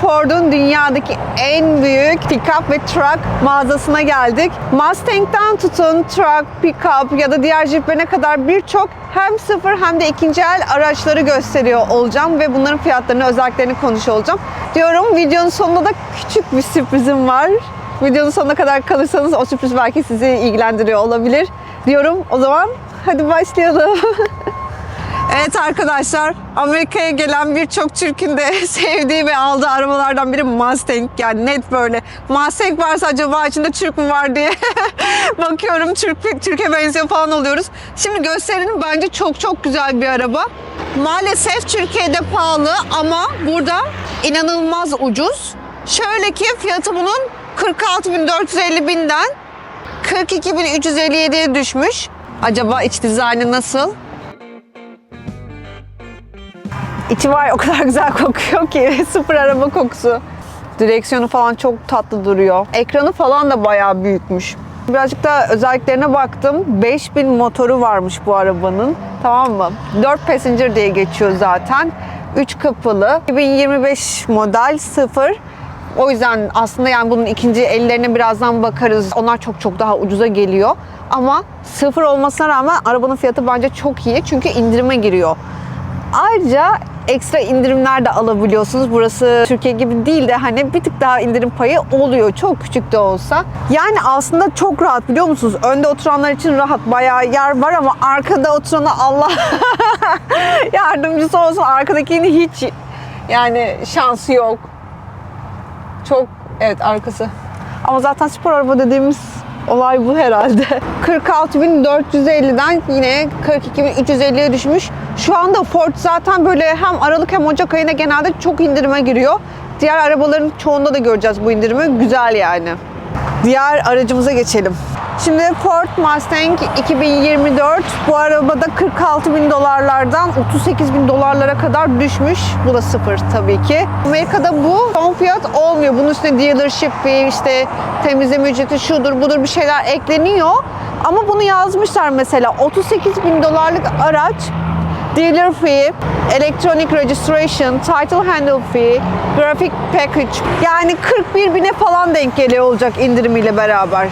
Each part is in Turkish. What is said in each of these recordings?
Ford'un dünyadaki en büyük pick-up ve truck mağazasına geldik. Mustang'den tutun truck, pick-up ya da diğer jiplerine kadar birçok hem sıfır hem de ikinci el araçları gösteriyor olacağım ve bunların fiyatlarını, özelliklerini konuşuyor olacağım. Diyorum videonun sonunda da küçük bir sürprizim var. Videonun sonuna kadar kalırsanız o sürpriz belki sizi ilgilendiriyor olabilir. Diyorum o zaman hadi başlayalım. Evet arkadaşlar, Amerika'ya gelen birçok Türk'ün de sevdiği ve aldığı arabalardan biri Mustang. Yani net böyle. Mustang varsa acaba içinde Türk mü var diye bakıyorum. Türk Türkiye benziyor falan oluyoruz. Şimdi gösterelim bence çok çok güzel bir araba. Maalesef Türkiye'de pahalı ama burada inanılmaz ucuz. Şöyle ki fiyatı bunun 46.450 binden 42.357'ye düşmüş. Acaba iç dizaynı nasıl? İçi var o kadar güzel kokuyor ki sıfır araba kokusu. Direksiyonu falan çok tatlı duruyor. Ekranı falan da bayağı büyükmüş. Birazcık da özelliklerine baktım. 5000 motoru varmış bu arabanın. Tamam mı? 4 passenger diye geçiyor zaten. 3 kapılı. 2025 model sıfır. O yüzden aslında yani bunun ikinci ellerine birazdan bakarız. Onlar çok çok daha ucuza geliyor. Ama sıfır olmasına rağmen arabanın fiyatı bence çok iyi. Çünkü indirime giriyor. Ayrıca ekstra indirimler de alabiliyorsunuz. Burası Türkiye gibi değil de hani bir tık daha indirim payı oluyor. Çok küçük de olsa. Yani aslında çok rahat biliyor musunuz? Önde oturanlar için rahat bayağı yer var ama arkada oturana Allah yardımcısı olsun. Arkadakinin hiç yani şansı yok. Çok evet arkası. Ama zaten spor araba dediğimiz olay bu herhalde. 46.450'den yine 42.350'ye düşmüş. Şu anda Ford zaten böyle hem Aralık hem Ocak ayına genelde çok indirime giriyor. Diğer arabaların çoğunda da göreceğiz bu indirimi. Güzel yani. Diğer aracımıza geçelim. Şimdi Ford Mustang 2024 bu arabada 46 bin dolarlardan 38 bin dolarlara kadar düşmüş. Bu da sıfır tabii ki. Amerika'da bu son fiyat olmuyor. Bunun üstüne dealership fee, işte temizleme ücreti şudur budur bir şeyler ekleniyor. Ama bunu yazmışlar mesela 38 bin dolarlık araç Dealer fee, electronic registration, title handle fee, graphic package. Yani 41 bine falan denk geliyor olacak indirimiyle beraber.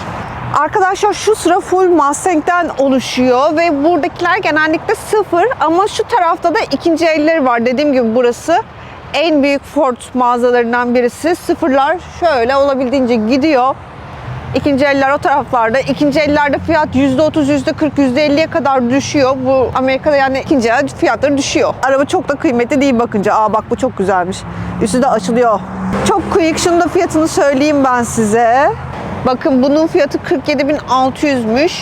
Arkadaşlar şu sıra full Mustang'den oluşuyor ve buradakiler genellikle sıfır ama şu tarafta da ikinci elleri var. Dediğim gibi burası en büyük Ford mağazalarından birisi. Sıfırlar şöyle olabildiğince gidiyor. İkinci eller o taraflarda. İkinci ellerde fiyat %30, %40, %50'ye kadar düşüyor. Bu Amerika'da yani ikinci el fiyatları düşüyor. Araba çok da kıymetli değil bakınca. Aa bak bu çok güzelmiş. Üstü de açılıyor. Çok quick. Şunun da fiyatını söyleyeyim ben size. Bakın bunun fiyatı 47.600'müş.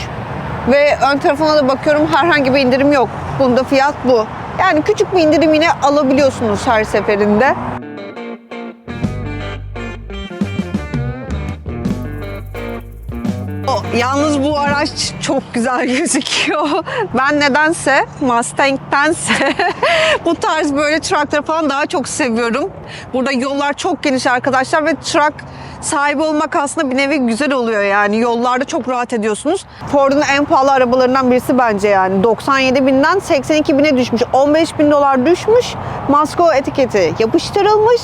Ve ön tarafına da bakıyorum herhangi bir indirim yok. Bunda fiyat bu. Yani küçük bir indirim yine alabiliyorsunuz her seferinde. Yalnız bu araç çok güzel gözüküyor. Ben nedense Mustang'dense bu tarz böyle truckları falan daha çok seviyorum. Burada yollar çok geniş arkadaşlar ve truck sahibi olmak aslında bir nevi güzel oluyor yani. Yollarda çok rahat ediyorsunuz. Ford'un en pahalı arabalarından birisi bence yani. 97 binden 82 bine düşmüş. 15 bin dolar düşmüş. Masko etiketi yapıştırılmış.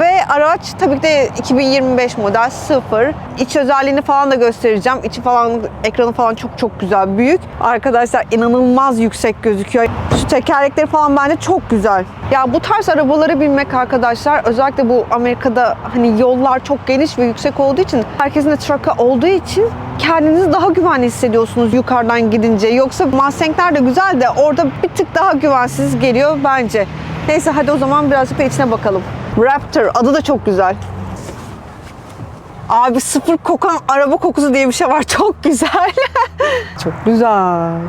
Ve araç tabii ki de 2025 model sıfır. İç özelliğini falan da göstereceğim. İçi falan, ekranı falan çok çok güzel, büyük. Arkadaşlar inanılmaz yüksek gözüküyor. Şu tekerlekleri falan bence çok güzel. Ya bu tarz arabaları binmek arkadaşlar özellikle bu Amerika'da hani yollar çok geniş ve yüksek olduğu için herkesin de truck'a olduğu için kendinizi daha güvenli hissediyorsunuz yukarıdan gidince. Yoksa Mustang'ler de güzel de orada bir tık daha güvensiz geliyor bence. Neyse hadi o zaman birazcık da içine bakalım. Raptor adı da çok güzel. Abi sıfır kokan araba kokusu diye bir şey var. Çok güzel. çok güzel.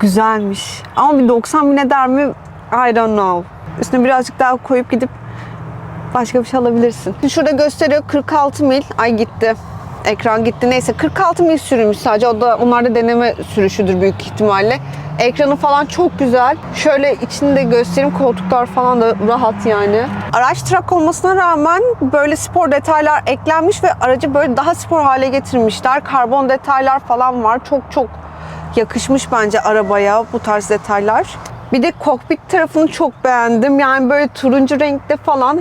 Güzelmiş. Ama bir 90 bin eder mi? I don't know. Üstüne birazcık daha koyup gidip başka bir şey alabilirsin. Şurada gösteriyor 46 mil. Ay gitti. Ekran gitti. Neyse 46 mil sürülmüş sadece. O da onlar da deneme sürüşüdür büyük ihtimalle. Ekranı falan çok güzel. Şöyle içinde göstereyim. Koltuklar falan da rahat yani. Araç truck olmasına rağmen böyle spor detaylar eklenmiş ve aracı böyle daha spor hale getirmişler. Karbon detaylar falan var. Çok çok yakışmış bence arabaya bu tarz detaylar. Bir de kokpit tarafını çok beğendim. Yani böyle turuncu renkte falan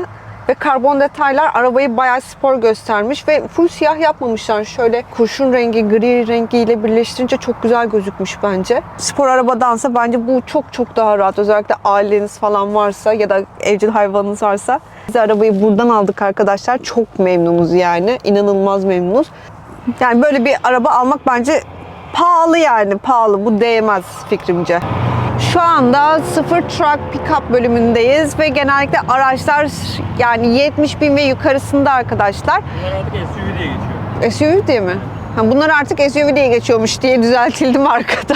ve karbon detaylar arabayı bayağı spor göstermiş ve full siyah yapmamışlar. Şöyle kurşun rengi, gri rengiyle birleştirince çok güzel gözükmüş bence. Spor arabadansa bence bu çok çok daha rahat. Özellikle aileniz falan varsa ya da evcil hayvanınız varsa. Biz arabayı buradan aldık arkadaşlar. Çok memnunuz yani. İnanılmaz memnunuz. Yani böyle bir araba almak bence pahalı yani pahalı. Bu değmez fikrimce. Şu anda sıfır truck pickup bölümündeyiz ve genellikle araçlar yani 70 bin ve yukarısında arkadaşlar. Bunlar artık SUV diye geçiyor. SUV diye mi? Ha, bunlar artık SUV diye geçiyormuş diye düzeltildim arkada.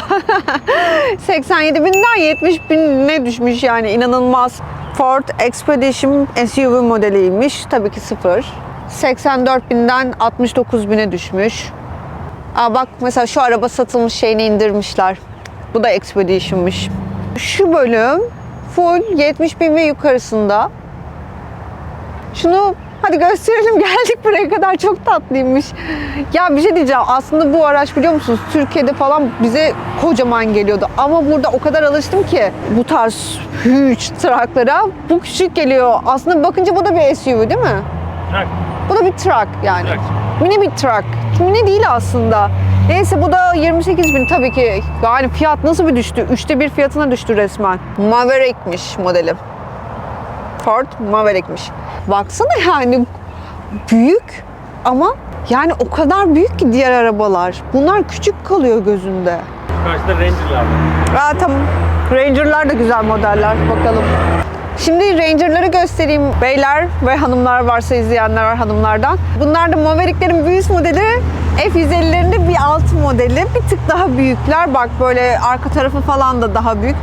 87 binden 70 bine düşmüş yani inanılmaz. Ford Expedition SUV modeliymiş. Tabii ki sıfır. 84 binden 69 bine düşmüş. Aa bak mesela şu araba satılmış şeyini indirmişler. Bu da Expedition'mış. Şu bölüm full 70 bin ve yukarısında. Şunu hadi gösterelim geldik buraya kadar çok tatlıymış. Ya bir şey diyeceğim aslında bu araç biliyor musunuz Türkiye'de falan bize kocaman geliyordu. Ama burada o kadar alıştım ki bu tarz huge trucklara bu küçük geliyor. Aslında bakınca bu da bir SUV değil mi? Trak. Bu da bir truck yani. Truck. Mini bir truck. Mini değil aslında. Neyse bu da 28 bin tabii ki. Yani fiyat nasıl bir düştü? Üçte bir fiyatına düştü resmen. Maverick'miş modeli. Ford Maverick'miş. Baksana yani büyük ama yani o kadar büyük ki diğer arabalar. Bunlar küçük kalıyor gözünde. Karşıda Ranger'lar var. Aa, tamam. Ranger'lar da güzel modeller. Bakalım. Şimdi Ranger'ları göstereyim beyler ve hanımlar varsa izleyenler var hanımlardan. Bunlar da Maverick'lerin üst modeli. F-150'lerinde bir alt modeli. Bir tık daha büyükler. Bak böyle arka tarafı falan da daha büyük.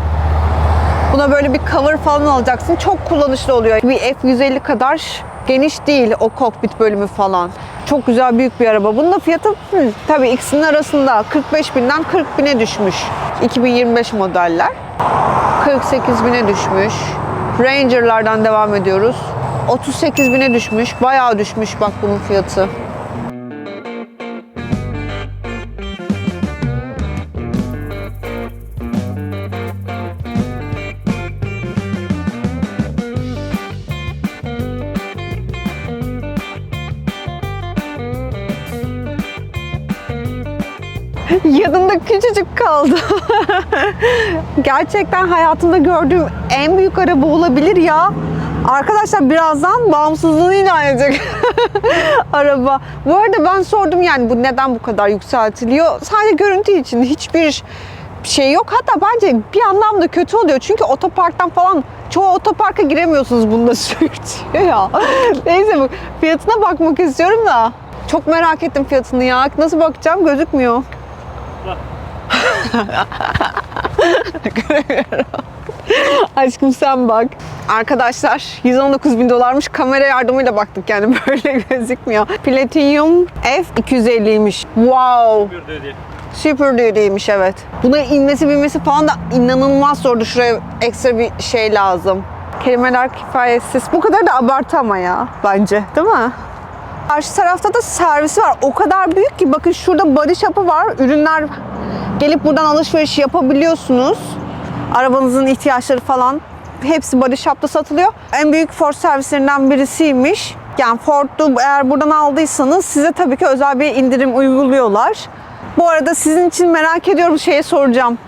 Buna böyle bir cover falan alacaksın. Çok kullanışlı oluyor. Bir F-150 kadar geniş değil o kokpit bölümü falan. Çok güzel büyük bir araba. Bunun da fiyatı hı, tabii ikisinin arasında 45 binden 40 bine düşmüş. 2025 modeller. 48 bine düşmüş. Ranger'lardan devam ediyoruz. 38 bine düşmüş. Bayağı düşmüş bak bunun fiyatı. Yanında küçücük kaldı. Gerçekten hayatımda gördüğüm en büyük araba olabilir ya. Arkadaşlar birazdan bağımsızlığını ilan edecek araba. Bu arada ben sordum yani bu neden bu kadar yükseltiliyor? Sadece görüntü için hiçbir şey yok. Hatta bence bir anlamda kötü oluyor. Çünkü otoparktan falan çoğu otoparka giremiyorsunuz bunda sürtüyor ya. Neyse bu fiyatına bakmak istiyorum da. Çok merak ettim fiyatını ya. Nasıl bakacağım gözükmüyor. Aşkım sen bak. Arkadaşlar 119 bin dolarmış. Kamera yardımıyla baktık yani böyle gözükmüyor. Platinum F250'ymiş. Wow. Super Duty'ymiş evet. Buna inmesi binmesi falan da inanılmaz zordu. Şuraya ekstra bir şey lazım. Kelimeler kifayetsiz. Bu kadar da abartı ama ya bence. Değil mi? Karşı tarafta da servisi var. O kadar büyük ki bakın şurada body shop'ı var. Ürünler gelip buradan alışveriş yapabiliyorsunuz. Arabanızın ihtiyaçları falan hepsi body shop'ta satılıyor. En büyük Ford servislerinden birisiymiş. Yani Ford'u eğer buradan aldıysanız size tabii ki özel bir indirim uyguluyorlar. Bu arada sizin için merak ediyorum şeye soracağım.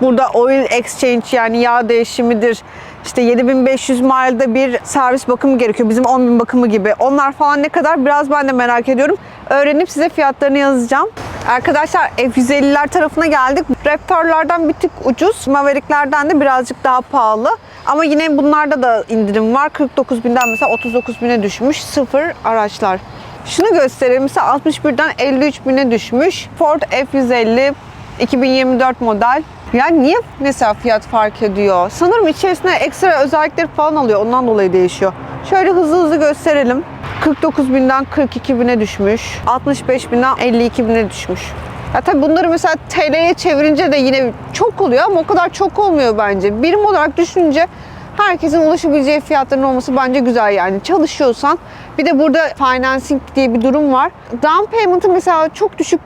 Burada oil exchange yani yağ değişimidir. İşte 7500 milde bir servis bakımı gerekiyor. Bizim 10.000 bakımı gibi. Onlar falan ne kadar biraz ben de merak ediyorum. Öğrenip size fiyatlarını yazacağım. Arkadaşlar F150'ler tarafına geldik. Raptor'lardan bir tık ucuz. Maverick'lerden de birazcık daha pahalı. Ama yine bunlarda da indirim var. 49 binden mesela 39 bine düşmüş. Sıfır araçlar. Şunu göstereyim. Mesela 61'den 53 bine düşmüş. Ford F150 2024 model. Yani niye mesela fiyat fark ediyor? Sanırım içerisine ekstra özellikleri falan alıyor. Ondan dolayı değişiyor. Şöyle hızlı hızlı gösterelim. 49 binden 42 bine düşmüş. 65 binden 52 bine düşmüş. Ya tabii bunları mesela TL'ye çevirince de yine çok oluyor ama o kadar çok olmuyor bence. Birim olarak düşününce herkesin ulaşabileceği fiyatların olması bence güzel yani. Çalışıyorsan bir de burada financing diye bir durum var. Down payment'ı mesela çok düşük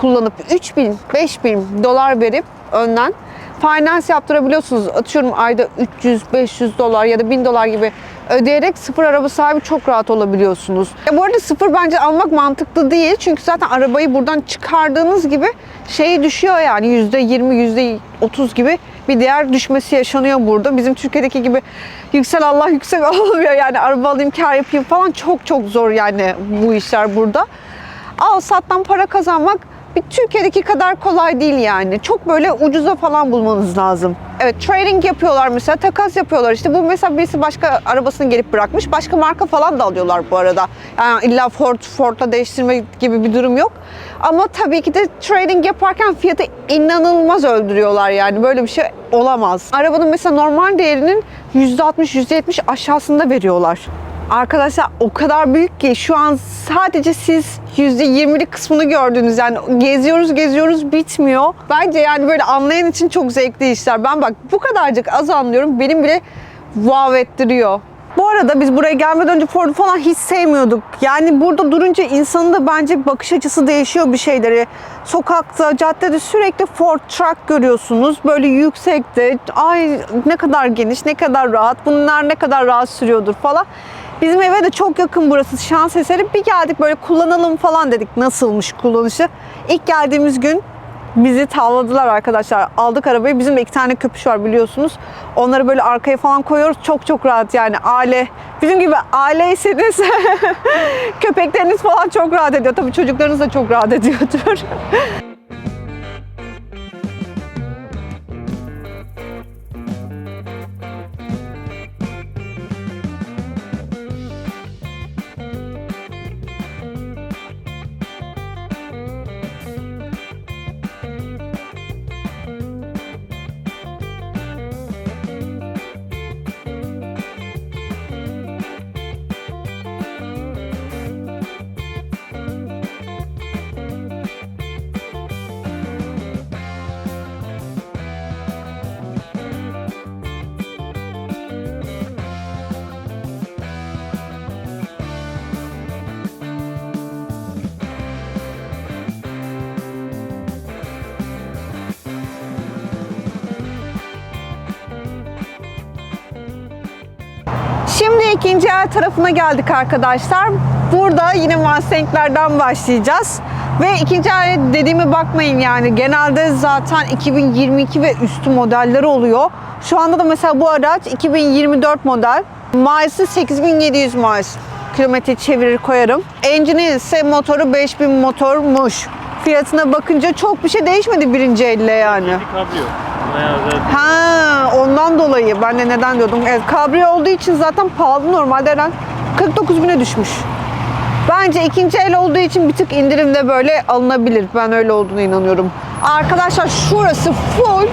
kullanıp 3000, 5000 dolar verip önden finance yaptırabiliyorsunuz. Atıyorum ayda 300-500 dolar ya da 1000 dolar gibi ödeyerek sıfır araba sahibi çok rahat olabiliyorsunuz. Ya bu arada sıfır bence almak mantıklı değil. Çünkü zaten arabayı buradan çıkardığınız gibi şeyi düşüyor yani %20, %30 gibi bir değer düşmesi yaşanıyor burada. Bizim Türkiye'deki gibi yüksel Allah yüksek olmuyor yani araba alayım kar yapayım falan çok çok zor yani bu işler burada. Al sattan para kazanmak bir Türkiye'deki kadar kolay değil yani. Çok böyle ucuza falan bulmanız lazım. Evet trading yapıyorlar mesela takas yapıyorlar işte bu mesela birisi başka arabasını gelip bırakmış başka marka falan da alıyorlar bu arada. Yani illa Ford Ford'la değiştirme gibi bir durum yok. Ama tabii ki de trading yaparken fiyatı inanılmaz öldürüyorlar yani böyle bir şey olamaz. Arabanın mesela normal değerinin %60 %70 aşağısında veriyorlar. Arkadaşlar o kadar büyük ki şu an sadece siz %20'lik kısmını gördünüz. Yani geziyoruz geziyoruz bitmiyor. Bence yani böyle anlayan için çok zevkli işler. Ben bak bu kadarcık az anlıyorum. Benim bile wow ettiriyor. Bu arada biz buraya gelmeden önce Ford'u falan hiç sevmiyorduk. Yani burada durunca insanın da bence bakış açısı değişiyor bir şeyleri. Sokakta, caddede sürekli Ford truck görüyorsunuz. Böyle yüksekte. Ay ne kadar geniş, ne kadar rahat. Bunlar ne kadar rahat sürüyordur falan. Bizim eve de çok yakın burası. Şans eseri bir geldik böyle kullanalım falan dedik. Nasılmış kullanışı. İlk geldiğimiz gün bizi tavladılar arkadaşlar. Aldık arabayı. Bizim de iki tane köpüş var biliyorsunuz. Onları böyle arkaya falan koyuyoruz. Çok çok rahat yani aile. Bizim gibi aileyseniz köpekleriniz falan çok rahat ediyor. Tabii çocuklarınız da çok rahat ediyordur. ikinci el tarafına geldik arkadaşlar. Burada yine Mustang'lerden başlayacağız. Ve ikinci el dediğime bakmayın yani genelde zaten 2022 ve üstü modeller oluyor. Şu anda da mesela bu araç 2024 model. Miles'ı 8700 miles. Kilometre çevirir koyarım. Engine'i ise motoru 5000 motormuş. Fiyatına bakınca çok bir şey değişmedi birinci elle yani. Kabrio. Ha, ondan dolayı ben de neden diyordum. Evet, kabrio olduğu için zaten pahalı normalde her an 49 bine düşmüş. Bence ikinci el olduğu için bir tık indirimde böyle alınabilir. Ben öyle olduğuna inanıyorum. Arkadaşlar şurası full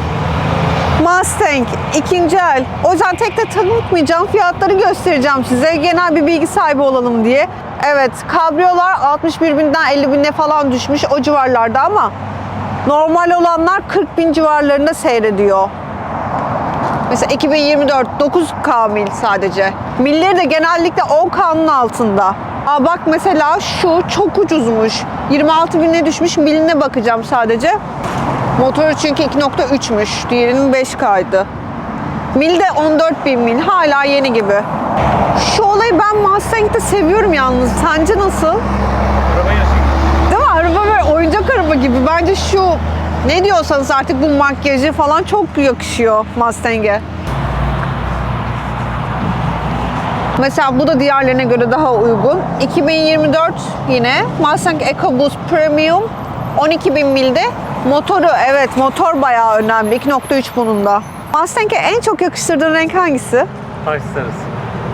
Mustang ikinci el. O yüzden tek de tanıtmayacağım. Fiyatları göstereceğim size. Genel bir bilgi sahibi olalım diye. Evet kabriyolar 61 binden 50 bine falan düşmüş o civarlarda ama normal olanlar 40 bin civarlarında seyrediyor. Mesela 2024 9K mil sadece. Milleri de genellikle 10K'nın altında. Aa bak mesela şu çok ucuzmuş. 26 bine düşmüş miline bakacağım sadece. Motoru çünkü 2.3'müş. Diğerinin 5K'ydı. Mil de 14 bin mil. Hala yeni gibi. Şu olayı ben Mustang'de seviyorum yalnız. Sence nasıl? araba yaşı. Değil mi? Araba böyle oyuncak araba gibi. Bence şu ne diyorsanız artık bu makyajı falan çok yakışıyor Mustang'e. Mesela bu da diğerlerine göre daha uygun. 2024 yine Mustang EcoBoost Premium 12.000 milde. Motoru evet motor bayağı önemli. 2.3 bunun da. Mustang'e en çok yakıştırdığın renk hangisi? Taksi sarısı.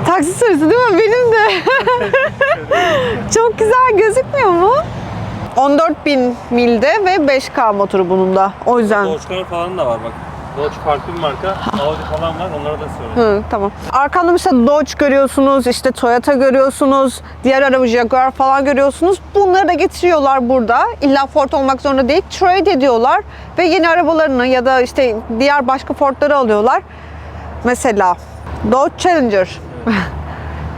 Taksi sarısı değil mi? Benim de. Çok güzel gözükmüyor mu? 14.000 milde ve 5K motoru bunun da. O yüzden. Dodge'lar falan da var bak. Dodge farklı bir marka. Audi falan var. Onlara da söyle. Hı, tamam. Arkamda mesela Dodge görüyorsunuz, işte Toyota görüyorsunuz, diğer araba Jaguar falan görüyorsunuz. Bunları da getiriyorlar burada. İlla Ford olmak zorunda değil. Trade ediyorlar ve yeni arabalarını ya da işte diğer başka Ford'ları alıyorlar. Mesela Dodge Challenger.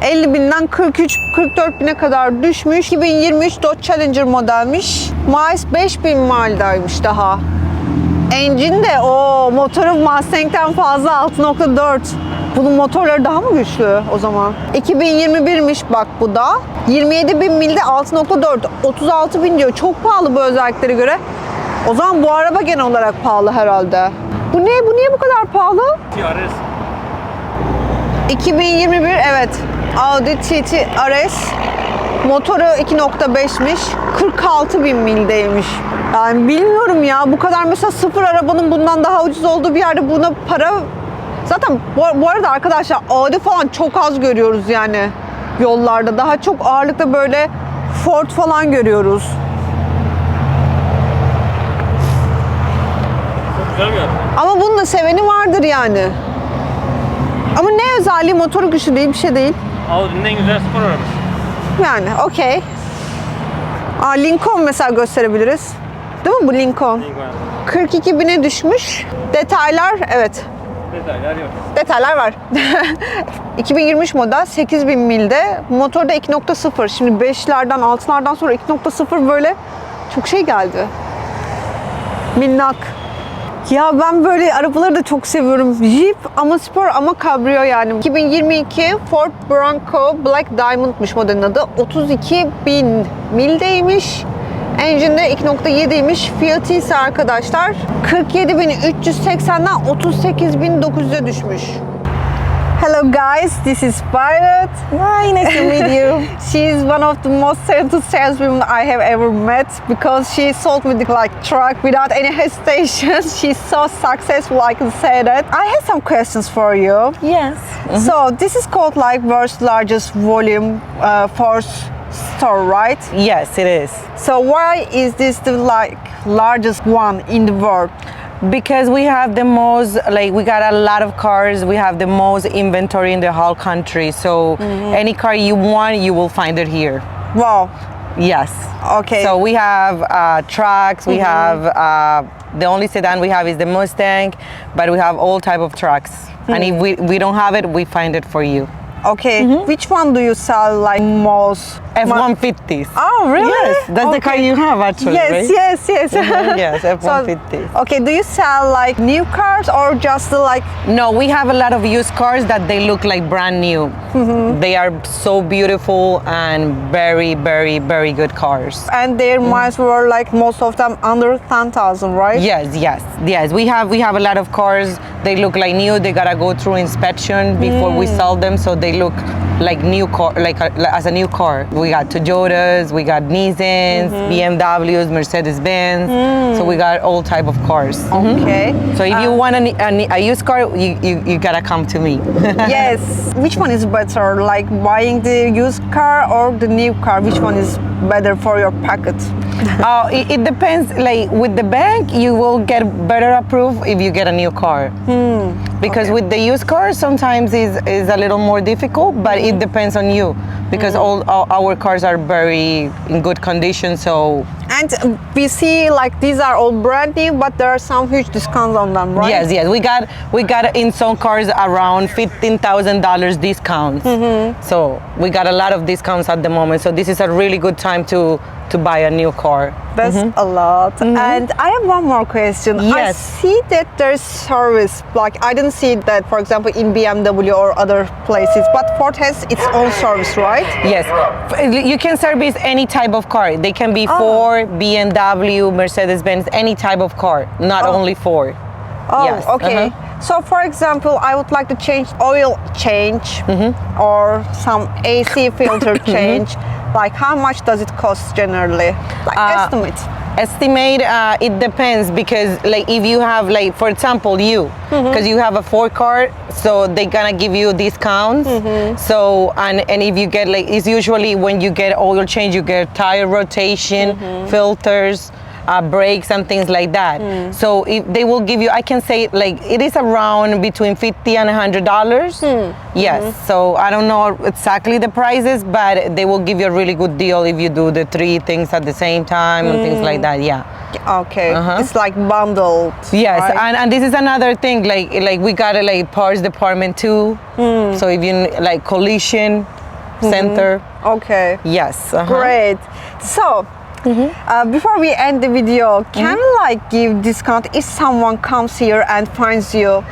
50 binden 43 44 bine kadar düşmüş. 2023 Dodge Challenger modelmiş. Miles 5000 mildaymış daha. Engine de o motoru Mustang'den fazla 6.4. Bunun motorları daha mı güçlü o zaman? 2021'miş bak bu da. 27 bin milde 6.4. 36 bin diyor. Çok pahalı bu özelliklere göre. O zaman bu araba genel olarak pahalı herhalde. Bu ne? Bu niye bu kadar pahalı? TRS. 2021 evet. Audi TT RS. Motoru 2.5'miş. 46 bin mildeymiş. Yani bilmiyorum ya bu kadar mesela sıfır arabanın bundan daha ucuz olduğu bir yerde buna para... Zaten bu, bu arada arkadaşlar Audi falan çok az görüyoruz yani yollarda. Daha çok ağırlıkta böyle Ford falan görüyoruz. Ama bunun da seveni vardır yani. Ama ne özelliği motoru güçlü değil bir şey değil. Audi'nin en güzel spor arabası. Yani okey. Aa, Lincoln mesela gösterebiliriz. Değil mi bu Lincoln? Lincoln. 42 bine düşmüş. Detaylar evet. Detaylar yok. Detaylar var. 2023 model 8000 milde. Motorda 2.0. Şimdi 5'lerden 6'lardan sonra 2.0 böyle çok şey geldi. Minnak. Ya ben böyle arabaları da çok seviyorum. Jeep ama spor ama kabrio yani. 2022 Ford Bronco Black Diamond'mış modelin adı. 32 bin mildeymiş. Engine'de 2.7'ymiş. Fiyatı ise arkadaşlar 47.380'den 38.900'e düşmüş. Hello guys, this is Violet. Hi, nice to meet you. she is one of the most talented saleswomen I have ever met because she sold me the like truck without any hesitation. She's so successful, I can say that. I have some questions for you. Yes. So this is called like world's largest volume uh, Ford store, right? Yes, it is. So why is this the like largest one in the world? Because we have the most, like, we got a lot of cars. We have the most inventory in the whole country. So any car you want, you will find it here. Wow. Yes. Okay. So we have uh, trucks. We have uh, the only sedan we have is the Mustang, but we have all type of trucks. And if we, we don't have it, we find it for you. Okay. Which one do you sell like most? F-150s. Oh, really? Yes, that's the car you have actually, Yes, right? yes, yes. Mhm, yes, So, F-150. okay, do you sell like new cars or just like No, we have a lot of used cars that they look like brand new. Mm-hmm. They are so beautiful and very, very, very good cars. and their Mm. miles were like most of them under 10,000, right? Yes, yes, yes. We have we have a lot of cars. They look like new. They gotta go through inspection before we Mm. sell them, so they look like new car, like, a, like as a new car. We got Toyotas, we got Nissans, Mm-hmm. BMWs, Mercedes Benz. Mm. So we got all type of cars. Mhm. Okay. So if you want a, a, a used car, you, you, you gotta come to me. yes. Which one is better, like buying the used car or the new car? Which one is better for your pocket? Uh, it, it depends. Like with the bank, you will get better approved if you get a new car. Hmm, because with the used car, sometimes is is a little more difficult. But it depends on you. Because hmm. all, all our cars are very in good condition. So And um, we see like these are all brand new, but there are some huge discounts on them, right? yes, yes, we got we got in some cars around fifteen thousand dollars discounts. Mm-hmm. So we got a lot of discounts at the moment. So this is a really good time to to buy a new car. That's a lot. And I have one more question. Yes. I Mm-hmm. See that there's service. Like I didn't see that, for example, in BMW or other places. But Ford has its own service, right? Yes, you can service any type of car. They can be Ford, BMW, Mercedes-Benz, any type of car, not only Ford. Oh, Yes, okay. uh-huh. So, for example, I would like to change oil change Mm-hmm. or some AC filter change. Like, how much does it cost generally? Like, Uh, estimate. Estimate uh, it depends because like if you have like for example you because you have a Ford car so they gonna give you discounts so and and if you get like it's usually when you get oil change you get tire rotation filters uh, brakes and things like that so if they will give you I can say like it is around between 50 and 100 dollars yes so I don't know exactly the prices but they will give you a really good deal if you do the three things at the same time and things like that yeah Okay. uh-huh. It's like bundled. yes right? and, and this is another thing like like we got a like parts department too so if you like collision center Okay. yes uh-huh. Great. So, Uh, before we end the video, can we like give discount if someone comes here and finds you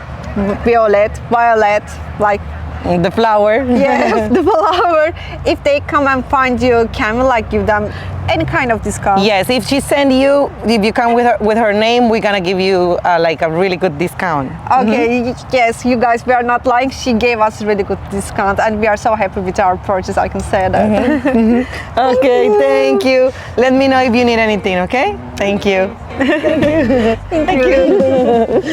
violet, violet, like The flower. yes, the flower. If they come and find you, can we like give them any kind of discount? Yes, if she send you, if you come with her with her name, we're gonna give you uh, like a really good discount. Okay, mm-hmm. y- yes, you guys, we are not lying. She gave us a really good discount, and we are so happy with our purchase. I can say that. Mm-hmm. Mm-hmm. Okay, thank you. Let me know if you need anything. Okay, thank you. Thank you.